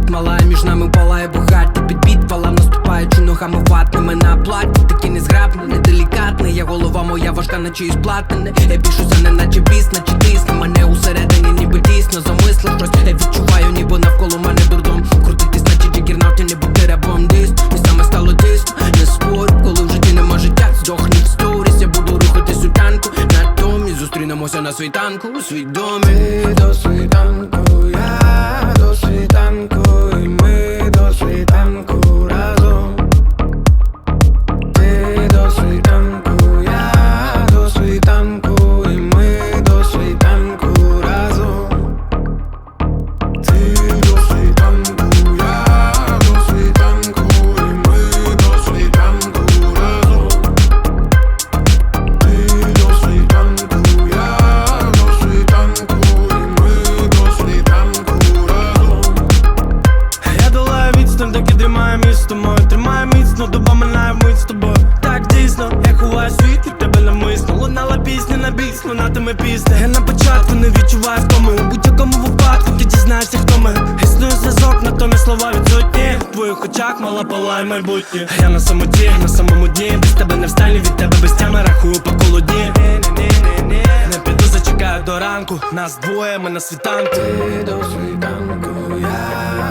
тут малая, між нами палає багаття під підвалом наступаючи ногами ватними на платі. Такі незграбні, неделікатні Я голова моя важка, на чиїсь платини Я бішуся, не наче біс, наче тисне Мене усередині, ніби дійсно замислив щось. Я відчуваю, ніби навколо мене дурдом. Крутитись, наче джигернавті, не бути рабом І саме стало тисно, не спорю, коли в житті нема життя, здохні в сторіс, я буду рухатись у танку Натомість зустрінемося на світанку, свідомі досвід. З тобою. Так дійсно, я ховаю світ від тебе намисно Лунала пісня на біс, лунатиме пісня. Я на початку не відчуваю втоми. У будь-якому випадку ти дізнаєшся, хто ми. Існує зв'язок, натомість слова відсутні. В твоїх очах мала палає майбутнє. Я на самоті, на самому дні. Без тебе не встані, від тебе без тями. Рахую по колоді. Не піду, зачекаю до ранку. Нас двоє, ми на світанку. Ти до світанку, я